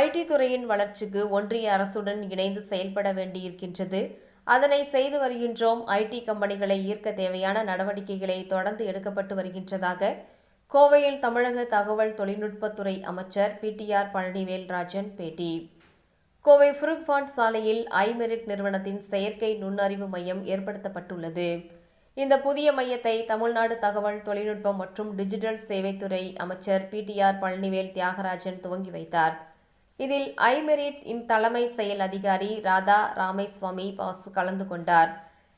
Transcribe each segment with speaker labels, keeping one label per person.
Speaker 1: ID துறையின் வளர்ச்சிக்கு ஒன்றிய அரசுடன் இணைந்து செயல்பட வேண்டியிருக்கின்றது. அதனை செய்து வருகின்றோம். ஐடி கம்பெனிகளை ஈர்க்க தேவையான நடவடிக்கைகளை தொடர்ந்து எடுக்கப்பட்டு வருகின்றதாக கோவையில் தமிழக தகவல் தொழில்நுட்பத்துறை அமைச்சர் பிடிஆர் பழனிவேல் ராஜன் பேட்டி. கோவை ஃபுருக்பாண்ட் சாலையில் ஐமெரிட் நிறுவனத்தின் செயற்கை நுண்ணறிவு மையம் ஏற்படுத்தப்பட்டுள்ளது. இந்த புதிய மையத்தை தமிழ்நாடு தகவல் தொழில்நுட்பம் மற்றும் டிஜிட்டல் சேவைத்துறை அமைச்சர் பிடிஆர் பழனிவேல் தியாகராஜன் துவங்கி வைத்தார். இதில் ஐமெரிட் இன் தலைமை செயல் அதிகாரி ராதா ராமேஸ்வாமி பாசு கலந்து கொண்டார்.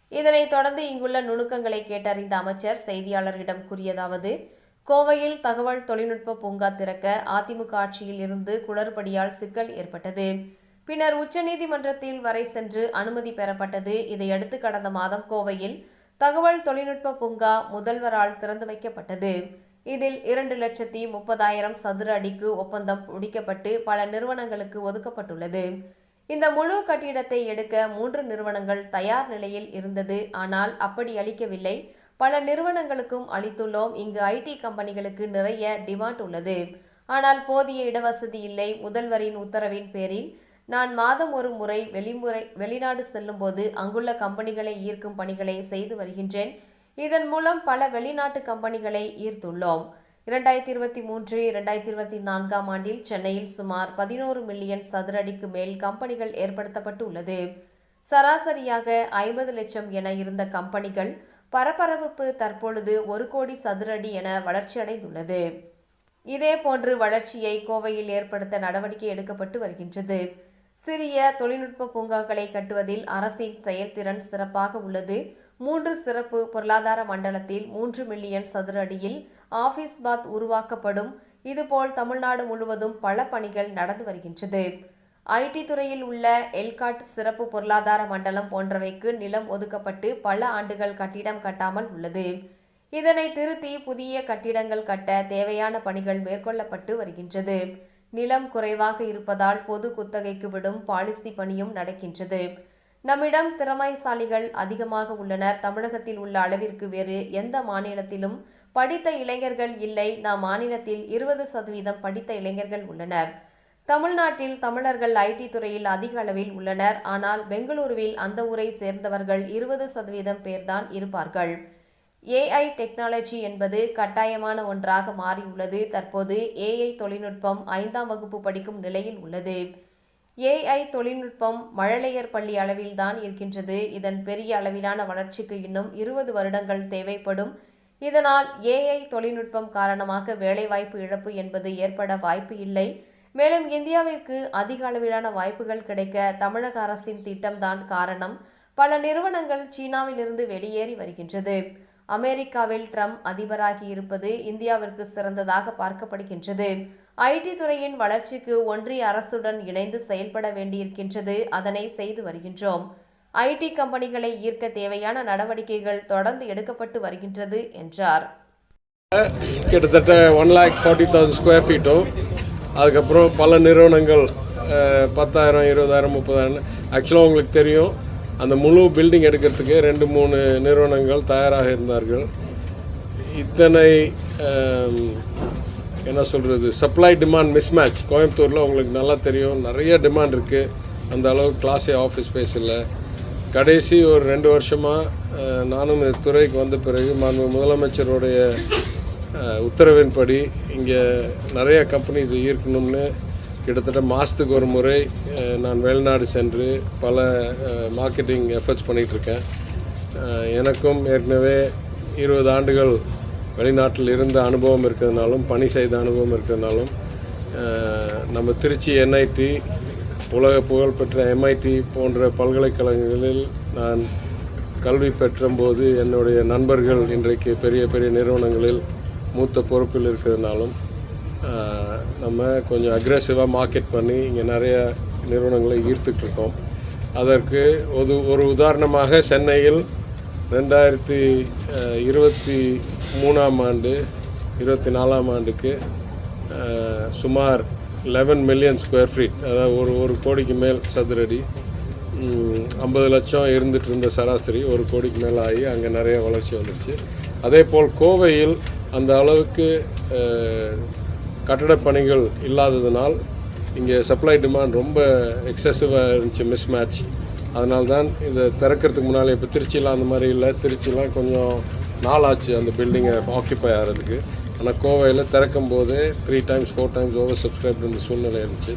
Speaker 1: இதனைத் தொடர்ந்து இங்குள்ள நுணுக்கங்களை கேட்டறிந்த அமைச்சர் செய்தியாளர்களிடம் கூறியதாவது கோவையில் தகவல் தொழில்நுட்ப பூங்கா திறக்க அதிமுக ஆட்சியில் இருந்து குளறுபடியால் சிக்கல் ஏற்பட்டது. பின்னர் உச்சநீதிமன்றத்தில் வரை சென்று அனுமதி பெறப்பட்டது. இதையடுத்து கடந்த மாதம் கோவையில் தகவல் தொழில்நுட்ப பூங்கா முதல்வரால் திறந்து வைக்கப்பட்டது. இதில் இரண்டு லட்சத்தி முப்பதாயிரம் சதுர அடிக்கு ஒப்பந்தம் முடிக்கப்பட்டு பல நிறுவனங்களுக்கு ஒதுக்கப்பட்டுள்ளது. இந்த முழு கட்டிடத்தை எடுக்க மூன்று நிறுவனங்கள் தயார் நிலையில் இருந்தது. ஆனால் அப்படி அளிக்கவில்லை. பல நிறுவனங்களுக்கும் அளித்துள்ளோம். இங்கு ஐடி கம்பெனிகளுக்கு நிறைய டிமாண்ட் உள்ளது. ஆனால் போதிய இடவசதி இல்லை. முதல்வரின் உத்தரவின் பேரில் நான் மாதம் ஒரு முறை வெளிமுறை வெளிநாடு செல்லும்போது அங்குள்ள கம்பெனிகளை ஈர்க்கும் பணிகளை செய்து வருகின்றேன். இதன் மூலம் பல வெளிநாட்டு கம்பெனிகளை ஈர்த்துள்ளோம். இரண்டாயிரத்தி இருபத்தி மூன்று இரண்டாயிரத்தி இருபத்தி நான்காம் ஆண்டில் சென்னையில் சுமார் பதினோரு மில்லியன் சதுர அடிக்கு மேல் கம்பெனிகள் ஏற்படுத்தப்பட்டு உள்ளது சராசரியாக ஐம்பது லட்சம் என இருந்த கம்பெனிகள் பரபரப்பு தற்பொழுது ஒரு கோடி சதுர அடி என வளர்ச்சியடைந்துள்ளது. இதேபோன்று வளர்ச்சியை கோவையில் ஏற்படுத்த நடவடிக்கை எடுக்கப்பட்டு வருகின்றது. சிறிய தொழில்நுட்ப பூங்காக்களை கட்டுவதில் அரசின் செயல்திறன் சிறப்பாக உள்ளது. மூன்று சிறப்பு பொருளாதார மண்டலத்தில் மூன்று மில்லியன் சதுர அடியில் ஆபீஸ் பாத் உருவாக்கப்படும். இதுபோல் தமிழ்நாடு முழுவதும் பல பணிகள் நடந்து வருகின்றது. ஐடி துறையில் உள்ள எல்காட் சிறப்பு பொருளாதார மண்டலம் போன்றவைக்கு நிலம் ஒதுக்கப்பட்டு பல ஆண்டுகள் கட்டிடம் கட்டாமல் உள்ளது. இதனை திருத்தி புதிய கட்டிடங்கள் கட்ட தேவையான பணிகள் மேற்கொள்ளப்பட்டு வருகின்றது. நிலம் குறைவாக இருப்பதால் பொது குத்தகைக்கு விடும் பாலிசி பணியும் நடக்கின்றது. நம்மிடம் திறமைசாலிகள் அதிகமாக உள்ளனர். தமிழகத்தில் உள்ள அளவிற்கு வேறு எந்த மாநிலத்திலும் படித்த இளைஞர்கள் இல்லை. நம் மாநிலத்தில் இருபது சதவீதம் படித்த இளைஞர்கள் உள்ளனர். தமிழ்நாட்டில் தமிழர்கள் ஐடி துறையில் அதிக அளவில் உள்ளனர். ஆனால் பெங்களூருவில் அந்த ஊரை சேர்ந்தவர்கள் இருபது சதவீதம் பேர்தான் இருப்பார்கள். ஏஐ டெக்னாலஜி என்பது கட்டாயமான ஒன்றாக மாறியுள்ளது. தற்போது ஏஐ தொழில்நுட்பம் ஐந்தாம் வகுப்பு படிக்கும் நிலையில் உள்ளது. ஏஐ தொழில்நுட்பம் மழலையர் பள்ளி அளவில்தான் இருக்கின்றது. இதன் பெரிய அளவிலான வளர்ச்சிக்கு இன்னும் இருபது வருடங்கள் தேவைப்படும். இதனால் ஏஐ தொழில்நுட்பம் காரணமாக வேலைவாய்ப்பு இழப்பு என்பது ஏற்பட வாய்ப்பு இல்லை. மேலும் இந்தியாவிற்கு அதிக அளவிலான வாய்ப்புகள் கிடைக்க தமிழக அரசின் திட்டம்தான் காரணம். பல நிறுவனங்கள் சீனாவிலிருந்து வெளியேறி வருகின்றது. அமெரிக்காவில் ட்ரம்ப் அதிபராகி இருப்பது இந்தியாவிற்கு சிறந்ததாக பார்க்கப்படுகின்றது. ஐடி துறையின் வளர்ச்சிக்கு ஒன்றிய அரசுடன் இணைந்து செயல்பட வேண்டியிருக்கின்றது அதனை செய்து வருகின்றோம். ஐடி கம்பெனிகளை ஈர்க்க தேவையான நடவடிக்கைகள் தொடர்ந்து எடுக்கப்பட்டு வருகின்றது என்றார்.
Speaker 2: கிட்டத்தட்ட one lakh forty thousand square ஃபீட்டும் அதுக்கப்புறம் பல நிறுவனங்கள் பத்தாயிரம் இருபதாயிரம் முப்பதாயிரம் ஆக்சுவலாக உங்களுக்கு தெரியும் அந்த முழு பில்டிங் எடுக்கிறதுக்கு ரெண்டு மூணு நிறுவனங்கள் தயாராக இருந்தார்கள். இத்தனை என்ன சொல்கிறது சப்ளை டிமாண்ட் மிஸ்மேட்ச் கோயம்புத்தூரில் உங்களுக்கு நல்லா தெரியும் நிறைய டிமாண்ட் இருக்குது அந்த அளவு கிளாஸே ஆஃபீஸ் ஸ்பேஸ் இல்லை. கடைசி ஒரு ரெண்டு வருஷமாக நானும் துறைக்கு வந்த பிறகு மாண்பு முதலமைச்சருடைய உத்தரவின்படி இங்கே நிறைய கம்பெனிஸ் ஈர்க்கணும்னு கிட்டத்தட்ட மாதத்துக்கு ஒரு முறை நான் வெளிநாடு சென்று பல மார்க்கெட்டிங் எஃபர்ட்ஸ் பண்ணிகிட்ருக்கேன் எனக்கும் ஏற்கனவே இருபது ஆண்டுகள் வெளிநாட்டில் இருந்த அனுபவம் இருக்கிறதுனாலும் பணி செய்த அனுபவம் இருக்கிறதுனாலும் நம்ம திருச்சி என்ஐடி உலக புகழ்பெற்ற எம்ஐடி போன்ற பல்கலைக்கழகங்களில் நான் கல்வி பெற்றபோது என்னுடைய நண்பர்கள் இன்றைக்கு பெரிய பெரிய நிறுவனங்களில் மூத்த பொறுப்பில் இருக்கிறதுனாலும் நம்ம கொஞ்சம் அக்ரெசிவாக மார்க்கெட் பண்ணி இங்கே நிறைய நிறுவனங்களை ஈர்த்துட்ருக்கோம் அதற்கு ஒரு ஒரு உதாரணமாக சென்னையில் ரெண்டாயிரத்தி இருபத்தி மூணாம் ஆண்டு இருபத்தி நாலாம் ஆண்டுக்கு சுமார் லெவன் மில்லியன் ஸ்கொயர் ஃபீட் அதாவது ஒரு ஒரு கோடிக்கு மேல் சதுரடி ஐம்பது லட்சம் இருந்துட்டு இருந்த சராசரி ஒரு கோடிக்கு மேலே ஆகி அங்கே நிறைய வளர்ச்சி வந்துருச்சு அதே போல் கோவையில் அந்த அளவுக்கு கட்டடப் பணிகள் இல்லாததினால் இங்கே சப்ளை டிமாண்ட் ரொம்ப எக்ஸசிவாக இருந்துச்சு மிஸ் மேட்ச் அதனால தான் இதை திறக்கிறதுக்கு முன்னாலே இப்போ திருச்சிலாம் அந்த மாதிரி இல்லை. திருச்சிலாம் கொஞ்சம் நாளாச்சு அந்த பில்டிங்கை ஆக்கியபை ஆகிறதுக்கு. ஆனால் கோவையில் திறக்கும் போதே three times four times over subscribe இருந்த சூழ்நிலை இருந்துச்சு.